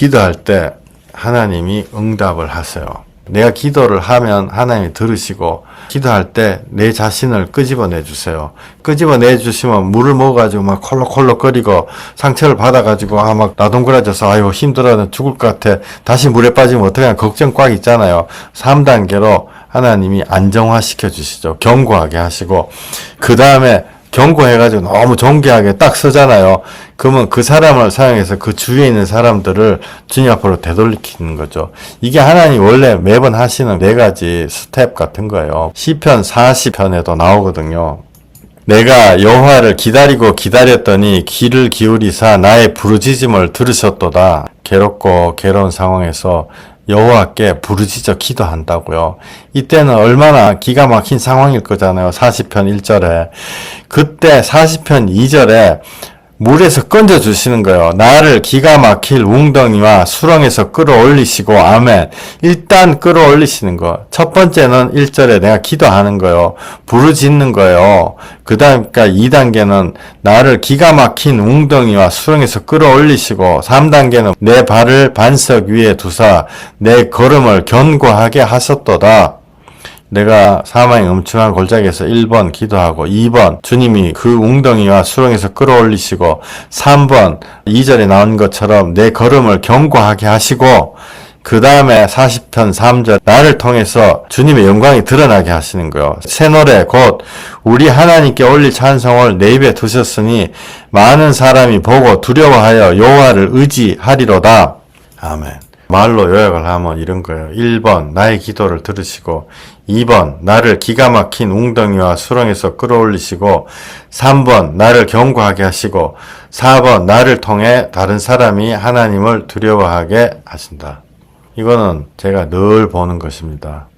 기도할 때 하나님이 응답을 하세요. 내가 기도를 하면 하나님이 들으시고 기도할 때 내 자신을 끄집어내 주세요. 끄집어내 주시면 물을 먹어가지고 막 콜록콜록거리고 상처를 받아가지고 아 막 나동그라져서 아유 힘들어 죽을 것 같아 다시 물에 빠지면 어떡하냐 걱정 꽉 있잖아요. 3단계로 하나님이 안정화시켜 주시죠. 견고하게 하시고 그 다음에 경고해가지고 너무 존귀하게 딱 서잖아요. 그러면 그 사람을 사용해서 그 주위에 있는 사람들을 주님 앞으로 되돌리키는 거죠. 이게 하나님 원래 매번 하시는 네 가지 스텝 같은 거예요. 시편 40편에도 나오거든요. 내가 여호와를 기다리고 기다렸더니 귀를 기울이사 나의 부르짖음을 들으셨도다. 괴롭고 괴로운 상황에서 여호와께 부르짖어 기도한다고요. 이때는 얼마나 기가 막힌 상황일 거잖아요. 40편 1절에. 그때 40편 2절에 물에서 건져 주시는 거예요. 나를 기가 막힐 웅덩이와 수렁에서 끌어올리시고 아멘. 일단 끌어올리시는 거. 첫 번째는 1절에 내가 기도하는 거예요. 부르짖는 거예요. 그다음 그러니까 2단계는 나를 기가 막힌 웅덩이와 수렁에서 끌어올리시고 3단계는 내 발을 반석 위에 두사 내 걸음을 견고하게 하셨도다. 내가 사망의 음침한 골짜기에서 1번 기도하고 2번 주님이 그 웅덩이와 수렁에서 끌어올리시고 3번 2절에 나온 것처럼 내 걸음을 견고하게 하시고 그 다음에 40편 3절 나를 통해서 주님의 영광이 드러나게 하시는 거요. 새 노래 곧 우리 하나님께 올릴 찬송을 내 입에 두셨으니 많은 사람이 보고 두려워하여 여호와를 의지하리로다. 아멘. 말로 요약을 하면 이런 거예요. 1번, 나의 기도를 들으시고, 2번, 나를 기가 막힌 웅덩이와 수렁에서 끌어올리시고, 3번, 나를 견고하게 하시고, 4번, 나를 통해 다른 사람이 하나님을 두려워하게 하신다. 이거는 제가 늘 보는 것입니다.